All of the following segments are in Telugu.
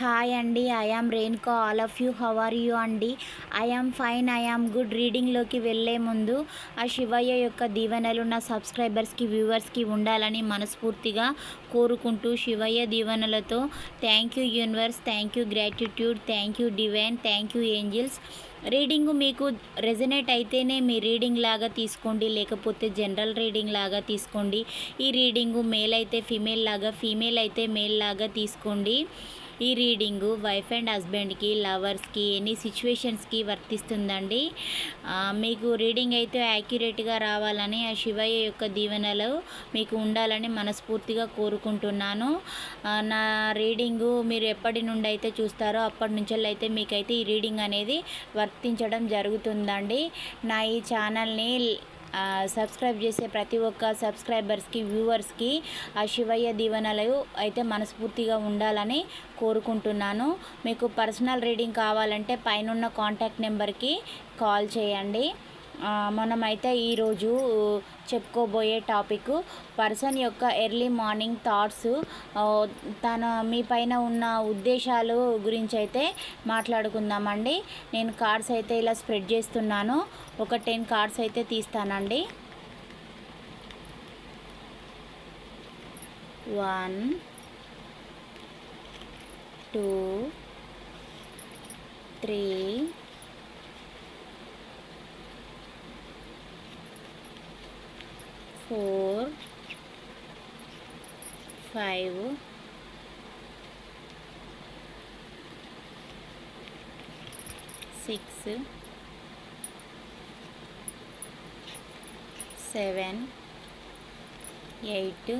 హాయ్ అండి I am Renuka all of you how are you అండి ఐ ఫైన్ ఐ గుడ్ రీడింగ్లోకి వెళ్ళే ముందు ఆ శివయ్య యొక్క దీవెనలు నా సబ్స్క్రైబర్స్కి వ్యూవర్స్కి ఉండాలని మనస్ఫూర్తిగా కోరుకుంటూ శివయ్య దీవెనలతో thank you universe thank you gratitude thank you divine thank you angels reading మీకు రెజనేట్ అయితేనే మీ రీడింగ్ లాగా తీసుకోండి లేకపోతే జనరల్ రీడింగ్ లాగా తీసుకోండి. ఈ రీడింగు మేల్ అయితే ఫీమేల్ లాగా ఫీమేల్ అయితే మేల్ లాగా తీసుకోండి. ఈ రీడింగు వైఫ్ అండ్ హస్బెండ్కి లవర్స్కి ఎనీ సిచ్యువేషన్స్కి వర్తిస్తుందండి. మీకు రీడింగ్ అయితే యాక్యురేట్గా రావాలని ఆ శివయ్య యొక్క దీవెనలు మీకు ఉండాలని మనస్ఫూర్తిగా కోరుకుంటున్నాను. నా రీడింగు మీరు ఎప్పటి నుండి అయితే చూస్తారో అప్పటి నుంచి అయితే మీకైతే ఈ రీడింగ్ అనేది వర్తించడం జరుగుతుందండి. నా ఈ ఛానల్ని సబ్స్క్రైబ్ చేసే ప్రతి ఒక్క సబ్స్క్రైబర్స్కి వ్యూవర్స్కి ఆ శివయ్య దీవెనలు అయితే మనస్ఫూర్తిగా ఉండాలని కోరుకుంటున్నాను. మీకు పర్సనల్ రీడింగ్ కావాలంటే పైనున్న కాంటాక్ట్ నెంబర్కి కాల్ చేయండి. మనమైతే ఈరోజు చెప్పుకోబోయే టాపిక్ పర్సన్ యొక్క ఎర్లీ మార్నింగ్ థాట్స్. తన మీ పైన ఉన్న ఉద్దేశాలు గురించి అయితే మాట్లాడుకుందామండి. నేను కార్డ్స్ అయితే ఇలా స్ప్రెడ్ చేస్తున్నాను. ఒక టెన్ కార్డ్స్ అయితే తీస్తానండి. One two three four five six seven eight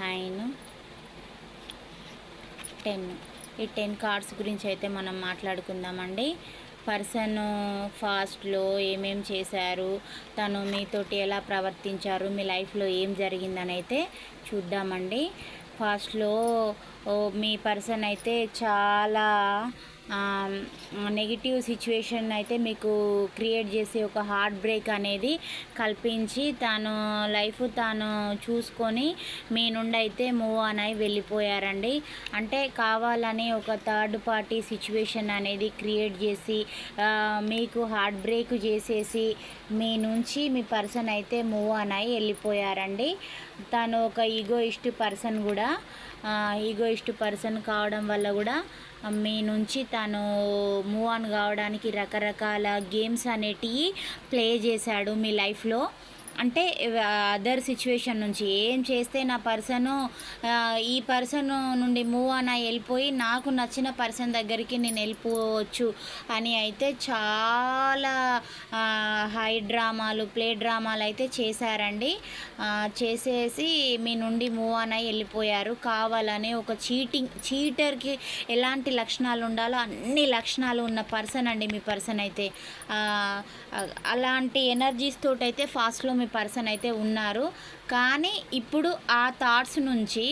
nine ten. ఈ టెన్ కార్డ్స్ గురించి అయితే మనం మాట్లాడుకుందామండి. పర్సన్ ఫాస్ట్లో ఏమేం చేశారు తను మీతోటి ఎలా ప్రవర్తించారు మీ లైఫ్లో ఏం జరిగిందని అయితే చూద్దామండి. ఫాస్ట్లో మీ పర్సన్ అయితే చాలా నెగిటివ్ సిచ్యువేషన్ అయితే మీకు క్రియేట్ చేసి ఒక హార్ట్ బ్రేక్ అనేది కల్పించి తాను లైఫ్ తాను చూసుకొని మీ నుండి అయితే మూవ్ ఆన్ అయి వెళ్ళిపోయారండి. అంటే కావాలని ఒక థర్డ్ పార్టీ సిచ్యువేషన్ అనేది క్రియేట్ చేసి మీకు హార్ట్ బ్రేక్ చేసేసి మీ నుంచి మీ పర్సన్ అయితే మూవ్ ఆన్ అయి వెళ్ళిపోయారండి. తను ఒక ఈగోయిస్ట్ పర్సన్ కూడా. ఈగోయిస్ట్ పర్సన్ కావడం వల్ల కూడా మీ నుంచి తను మూవ్ ఆన్ కావడానికి రకరకాల గేమ్స్ అనేటివి ప్లే చేశాడు మీ లైఫ్లో అంటే అదర్ సిచ్యువేషన్ నుంచి ఏం చేస్తే నా పర్సను ఈ పర్సన్ నుండి మూవ్ ఆన్ అయి వెళ్ళిపోయి నాకు నచ్చిన పర్సన్ దగ్గరికి నేను వెళ్ళిపోవచ్చు అని అయితే చాలా హై డ్రామాలు ప్లే డ్రామాలు అయితే చేశారండి. చేసేసి మీ నుండి మూవ్ ఆన్ అయి వెళ్ళిపోయారు. కావాలని ఒక చీటింగ్ చీటర్కి ఎలాంటి లక్షణాలు ఉండాలో అన్ని లక్షణాలు ఉన్న పర్సన్ అండి మీ పర్సన్ అయితే. అలాంటి ఎనర్జీస్ తోటైతే ఫాస్ట్లో మీ పర్సన్ అయితే ఉన్నారు. కానీ ఇప్పుడు ఆ థాట్స్ నుంచి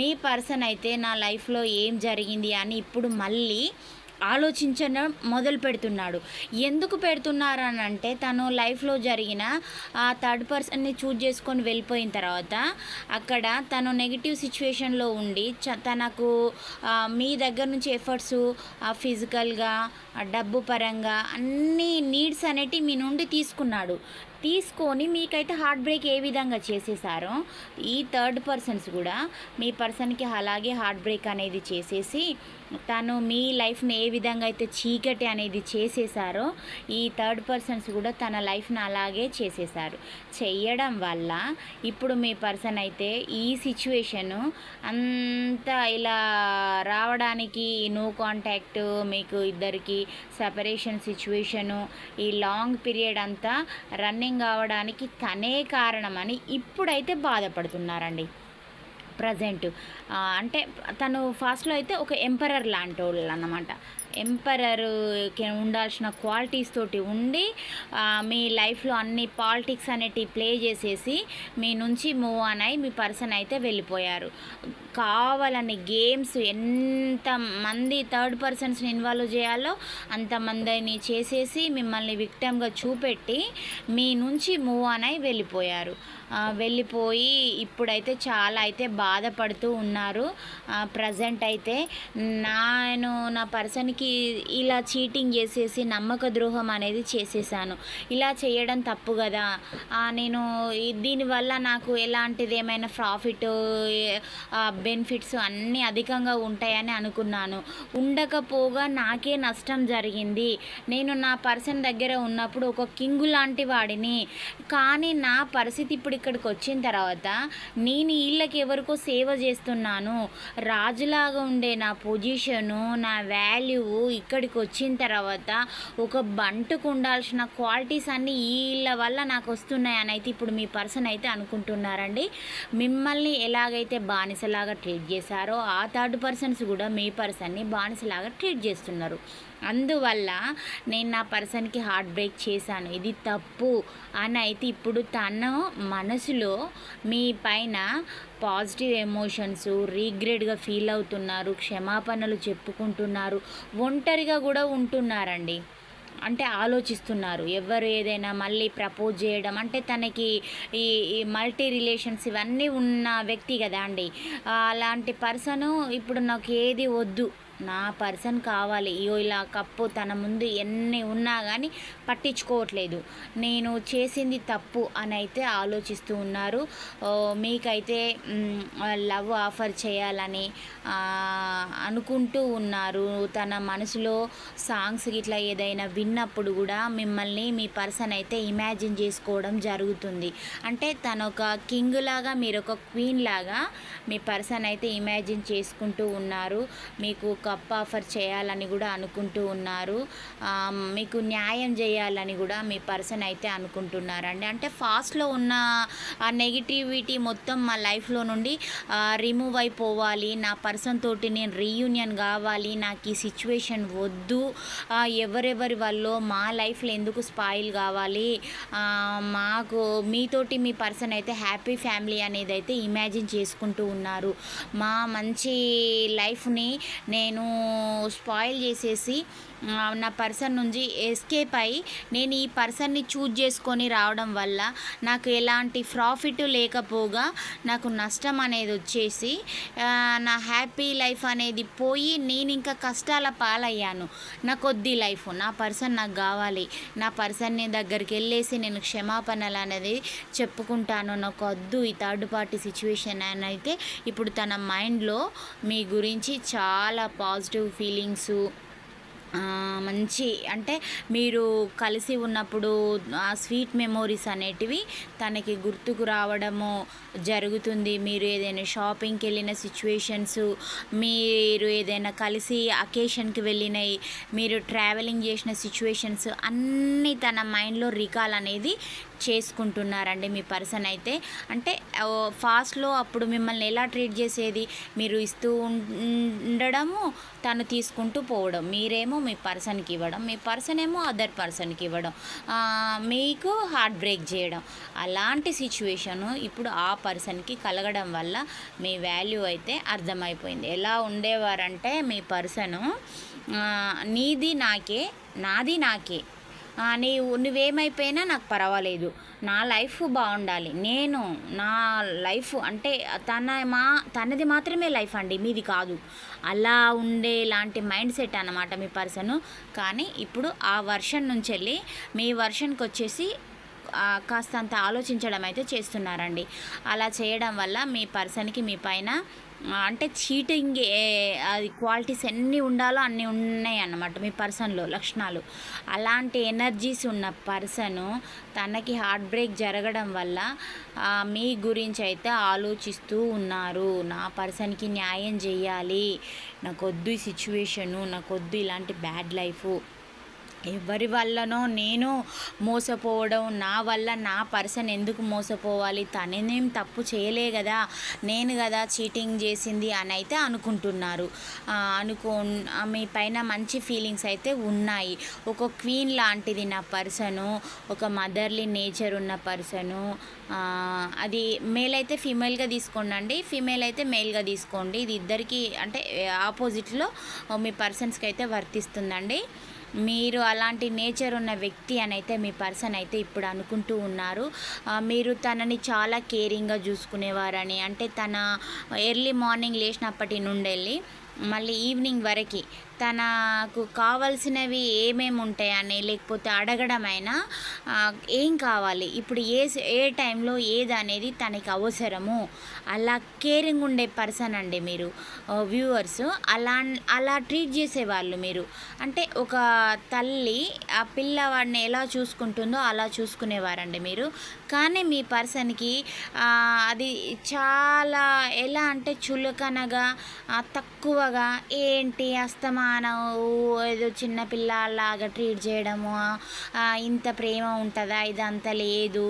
మీ పర్సన్ అయితే నా లైఫ్లో ఏం జరిగింది అని ఇప్పుడు మళ్ళీ ఆలోచించడం మొదలు పెడుతున్నాడు. ఎందుకు పెడుతున్నారు అని అంటే తను లైఫ్లో జరిగిన ఆ థర్డ్ పర్సన్ని చూజ్ చేసుకొని వెళ్ళిపోయిన తర్వాత అక్కడ తను నెగిటివ్ సిచ్యువేషన్లో ఉండి చ తనకు మీ దగ్గర నుంచి ఎఫర్ట్స్ ఫిజికల్గా డబ్బు పరంగా అన్ని నీడ్స్ అనేటివి మీ నుండి తీసుకున్నాడు. తీసుకొని మీకైతే హార్ట్ బ్రేక్ ఏ విధంగా చేసేసారో ఈ థర్డ్ పర్సన్స్ కూడా మీ పర్సన్కి అలాగే హార్ట్ బ్రేక్ అనేది చేసేసి తను మీ లైఫ్ని ఏ విధంగా అయితే చీకటి అనేది చేసేసారో ఈ థర్డ్ పర్సన్స్ కూడా తన లైఫ్ని అలాగే చేసేసారు. చెయ్యడం వల్ల ఇప్పుడు మీ పర్సన్ అయితే ఈ సిచ్యువేషను అంతా ఇలా రావడానికి నో కాంటాక్ట్ మీకు ఇద్దరికి సపరేషన్ సిచ్యువేషను ఈ లాంగ్ పీరియడ్ అంతా రన్నింగ్ కావడానికి తనే కారణమని ఇప్పుడైతే బాధపడుతున్నారండి. ప్రజెంట్. అంటే తను ఫాస్ట్లో అయితే ఒక ఎంపరర్ లాంటి వాళ్ళు అన్నమాట ఎంపరర్ ఉండాల్సిన క్వాలిటీస్ తోటి ఉండి మీ లైఫ్లో అన్ని పాలిటిక్స్ అనేటివి ప్లే చేసేసి మీ నుంచి మూవ్ ఆన్ అయి మీ పర్సన్ అయితే వెళ్ళిపోయారు. కావాలని గేమ్స్ ఎంత మంది థర్డ్ పర్సన్స్ని ఇన్వాల్వ్ చేయాలో అంతమందిని చేసేసి మిమ్మల్ని విక్టమ్గా చూపెట్టి మీ నుంచి మూవ్ ఆన్ అయి వెళ్ళిపోయారు. వెళ్ళిపోయి ఇప్పుడైతే చాలా అయితే బాధపడుతూ ఉన్నారు. ప్రజెంట్ అయితే నేను నా పర్సన్కి ఇలా చీటింగ్ చేసేసి నమ్మక ద్రోహం అనేది చేసేసాను. ఇలా చేయడం తప్పు కదా. నేను దీనివల్ల నాకు ఎలాంటిది ఏమైనా ప్రాఫిట్ బెనిఫిట్స్ అన్నీ అధికంగా ఉంటాయని అనుకున్నాను. ఉండకపోగా నాకే నష్టం జరిగింది. నేను నా పర్సన్ దగ్గర ఉన్నప్పుడు ఒక కింగు లాంటి వాడిని. కానీ నా పరిస్థితి ఇప్పుడు ఇక్కడికి వచ్చిన తర్వాత నేను వీళ్ళకి ఎవరికో సేవ చేస్తున్నాను. రాజులాగా ఉండే నా పొజిషను నా వాల్యూ ఇక్కడికి వచ్చిన తర్వాత ఒక బంటుకు ఉండాల్సిన క్వాలిటీస్ అన్నీ వీళ్ళ వల్ల నాకు వస్తున్నాయి అని అయితే ఇప్పుడు మీ పర్సన్ అయితే అనుకుంటున్నారండి. మిమ్మల్ని ఎలాగైతే బానిసలాగా ట్రీట్ చేశారో ఆ థర్డ్ పర్సన్స్ కూడా మీ పర్సన్ని బానిసలాగా ట్రీట్ చేస్తున్నారు. అందువల్ల నేను నా పర్సన్కి హార్ట్ బ్రేక్ చేశాను. ఇది తప్పు అని అయితే ఇప్పుడు తన మనసులో మీ పైన పాజిటివ్ ఎమోషన్స్ రీగ్రెడ్గా ఫీల్ అవుతున్నారు క్షమాపణలు చెప్పుకుంటున్నారు ఒంటరిగా కూడా ఉంటున్నారండి. అంటే ఆలోచిస్తున్నారు. ఎవరు ఏదైనా మళ్ళీ ప్రపోజ్ చేయడం అంటే తనకి ఈ మల్టీ రిలేషన్స్ ఇవన్నీ ఉన్న వ్యక్తి కదా అండి. అలాంటి పర్సను ఇప్పుడు నాకు ఏది వద్దు. నా పర్సన్ కావాలి. ఇయో ఇలా కప్పు తన ముందు ఎన్ని ఉన్నా కానీ పట్టించుకోవట్లేదు. నేను చేసింది తప్పు అని అయితే ఆలోచిస్తూ ఉన్నారు. మీకైతే లవ్ ఆఫర్ చేయాలని అనుకుంటూ ఉన్నారు. తన మనసులో సాంగ్స్ ఇట్లా ఏదైనా విన్నప్పుడు కూడా మిమ్మల్ని మీ పర్సన్ అయితే ఇమాజిన్ చేసుకోవడం జరుగుతుంది. అంటే తన ఒక కింగ్ లాగా మీరు ఒక క్వీన్ లాగా మీ పర్సన్ అయితే ఇమాజిన్ చేసుకుంటూ ఉన్నారు. మీకు ఒక అప్ ఆఫర్ చేయాలని కూడా అనుకుంటూ ఉన్నారు. మీకు న్యాయం చేయాలని కూడా మీ పర్సన్ అయితే అనుకుంటున్నారండి. అంటే ఫాస్ట్లో ఉన్న ఆ నెగిటివిటీ మొత్తం మా లైఫ్లో నుండి రిమూవ్ అయిపోవాలి. నా పర్సన్ తోటి నేను రీయూనియన్ కావాలి. నాకు ఈ సిచ్యువేషన్ వద్దు. ఎవరెవరి వల్ల మా లైఫ్లో ఎందుకు స్పాయిల్ కావాలి? మాకు మీతోటి మీ పర్సన్ అయితే హ్యాపీ ఫ్యామిలీ అనేది అయితే ఇమాజిన్ చేసుకుంటూ ఉన్నారు. మా మంచి లైఫ్ని నేను స్పాయిల్ చేసేసి నా పర్సన్ నుంచి ఎస్కేప్ అయ్యి నేను ఈ పర్సన్ని చూజ్ చేసుకొని రావడం వల్ల నాకు ఎలాంటి ప్రాఫిట్ లేకపోగా నాకు నష్టం అనేది వచ్చేసి నా హ్యాపీ లైఫ్ అనేది పోయి నేను ఇంకా కష్టాల పాలయ్యాను. నా కొద్ది లైఫ్ నా పర్సన్ నాకు కావాలి. నా పర్సన్ని దగ్గరికి వెళ్ళేసి నేను క్షమాపణలు అనేది చెప్పుకుంటాను నాకు వద్దు ఈ థర్డ్ పార్టీ సిచ్యువేషన్ అని అయితే ఇప్పుడు తన మైండ్లో మీ గురించి చాలా పాజిటివ్ ఫీలింగ్స్ మంచి అంటే మీరు కలిసి ఉన్నప్పుడు ఆ స్వీట్ మెమోరీస్ అనేటివి తనకి గుర్తుకు రావడము జరుగుతుంది. మీరు ఏదైనా షాపింగ్కి వెళ్ళిన సిచ్యువేషన్స్ మీరు ఏదైనా కలిసి అకేషన్కి వెళ్ళినవి మీరు ట్రావెలింగ్ చేసిన సిచ్యువేషన్స్ అన్నీ తన మైండ్లో రికాల్ అనేది చేసుకుంటున్నారండి మీ పర్సన్ అయితే. అంటే ఫాస్ట్లో అప్పుడు మిమ్మల్ని ఎలా ట్రీట్ చేసేది? మీరు ఇస్తూ ఉండడము తను తీసుకుంటూ పోవడం మీరేమో మీ పర్సన్కి ఇవ్వడం మీ పర్సన్ ఏమో అదర్ పర్సన్కి ఇవ్వడం మీకు హార్ట్ బ్రేక్ చేయడం. అలాంటి సిచ్యువేషను ఇప్పుడు ఆ పర్సన్కి కలగడం వల్ల మీ వాల్యూ అయితే అర్థమైపోయింది. ఎలా ఉండేవారంటే మీ పర్సను నీది నాకే నాది నాకే నీవు నువ్వేమైపోయినా నాకు పర్వాలేదు. నా లైఫ్ బాగుండాలి. నేను నా లైఫ్ అంటే తన మా తనది మాత్రమే లైఫ్ అండి మీది కాదు. అలా ఉండే లాంటి మైండ్ సెట్ అన్నమాట మీ పర్సన్. కానీ ఇప్పుడు ఆ వర్షన్ నుంచి వెళ్ళి మీ వర్షన్కి వచ్చేసి కాస్తంత ఆలోచించడం అయితే చేస్తున్నారండి. అలా చేయడం వల్ల మీ పర్సన్కి మీ పైన అంటే చీటింగ్ అది క్వాలిటీస్ ఎన్ని ఉండాలో అన్నీ ఉన్నాయి అన్నమాట మీ పర్సన్లో లక్షణాలు. అలాంటి ఎనర్జీస్ ఉన్న పర్సను తనకి హార్ట్ బ్రేక్ జరగడం వల్ల మీ గురించి అయితే ఆలోచిస్తూ ఉన్నారు. నా పర్సన్కి న్యాయం చేయాలి. నాకొద్దు ఈ సిచ్యువేషను నాకొద్దు ఇలాంటి బ్యాడ్ లైఫ్. ఎవరి వల్లనో నేను మోసపోవడం నా వల్ల నా పర్సన్ ఎందుకు మోసపోవాలి తననేం తప్పు చేయలే కదా నేను కదా చీటింగ్ చేసింది అని అయితే అనుకుంటున్నారు. అనుకో మీ పైన మంచి ఫీలింగ్స్ అయితే ఉన్నాయి. ఒక క్వీన్ లాంటిది నా పర్సను ఒక మదర్లీ నేచర్ ఉన్న పర్సను అది మేల్ అయితే ఫీమేల్గా తీసుకోండి ఫీమేల్ అయితే మేల్గా తీసుకోండి. ఇది ఇద్దరికి అంటే ఆపోజిట్లో మీ పర్సన్స్కి అయితే వర్తిస్తుందండి. మీరు అలాంటి నేచర్ ఉన్న వ్యక్తి అని అయితే మీ పర్సన్ అయితే ఇప్పుడు అనుకుంటూ ఉన్నారు. మీరు తనని చాలా కేరింగ్గా చూసుకునేవారని అంటే తన ఎర్లీ మార్నింగ్ లేచినప్పటి నుండి వెళ్ళి మళ్ళీ ఈవినింగ్ వరకు తనకు కావాల్సినవి ఏమేమి ఉంటాయని లేకపోతే అడగడమైనా ఏం కావాలి? ఇప్పుడు ఏ ఏ టైంలో ఏది అనేది తనకి అవసరము? అలా కేరింగ్ ఉండే పర్సన్ అండి మీరు వ్యూవర్స్. అలా అలా ట్రీట్ చేసేవాళ్ళు మీరు. అంటే ఒక తల్లి ఆ పిల్లవాడిని ఎలా చూసుకుంటుందో అలా చూసుకునేవారండి మీరు. కానీ మీ పర్సన్కి అది చాలా ఎలా అంటే చులకనగా తక్కువగా ఏంటి అస్తమా మానవు ఏదో చిన్న పిల్లలాగా ట్రీట్ చేయడము ఇంత ప్రేమ ఉంటుందా ఇదంతా లేదు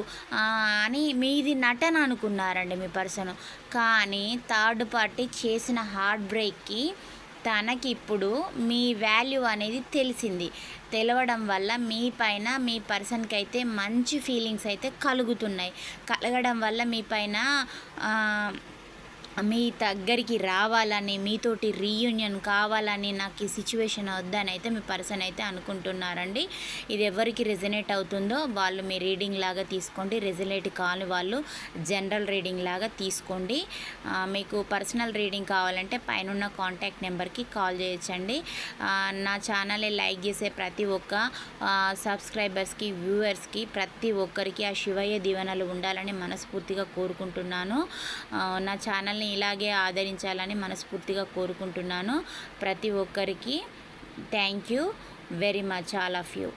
అని మీది నటన అనుకున్నారండి మీ పర్సన్. కానీ థర్డ్ పార్టీ చేసిన హార్ట్ బ్రేక్కి తనకి ఇప్పుడు మీ వాల్యూ అనేది తెలిసింది. తెలవడం వల్ల మీ పైన మీ పర్సన్కి అయితే మంచి ఫీలింగ్స్ అయితే కలుగుతున్నాయి. కలగడం వల్ల మీ పైన మీ దగ్గరికి రావాలని మీతోటి రీయూనియన్ కావాలని నాకు ఈ సిచ్యువేషన్ వద్దని అయితే మీ పర్సన్ అయితే అనుకుంటున్నారండి. ఇది ఎవరికి రెజనేట్ అవుతుందో వాళ్ళు మీ రీడింగ్ లాగా తీసుకోండి. రెజనేట్ కాని వాళ్ళు జనరల్ రీడింగ్ లాగా తీసుకోండి. మీకు పర్సనల్ రీడింగ్ కావాలంటే పైన కాంటాక్ట్ నెంబర్కి కాల్ చేయొచ్చండి. నా ఛానల్ని లైక్ చేసే ప్రతి ఒక్క సబ్స్క్రైబర్స్కి వ్యూవర్స్కి ప్రతి ఒక్కరికి ఆ శివయ్య దీవెనలు ఉండాలని మనస్ఫూర్తిగా కోరుకుంటున్నాను. నా ఛానల్ని ఇలాగే ఆదరించాలని మనస్ఫూర్తిగా కోరుకుంటున్నాను. ప్రతి ఒక్కరికి thank you very much all of you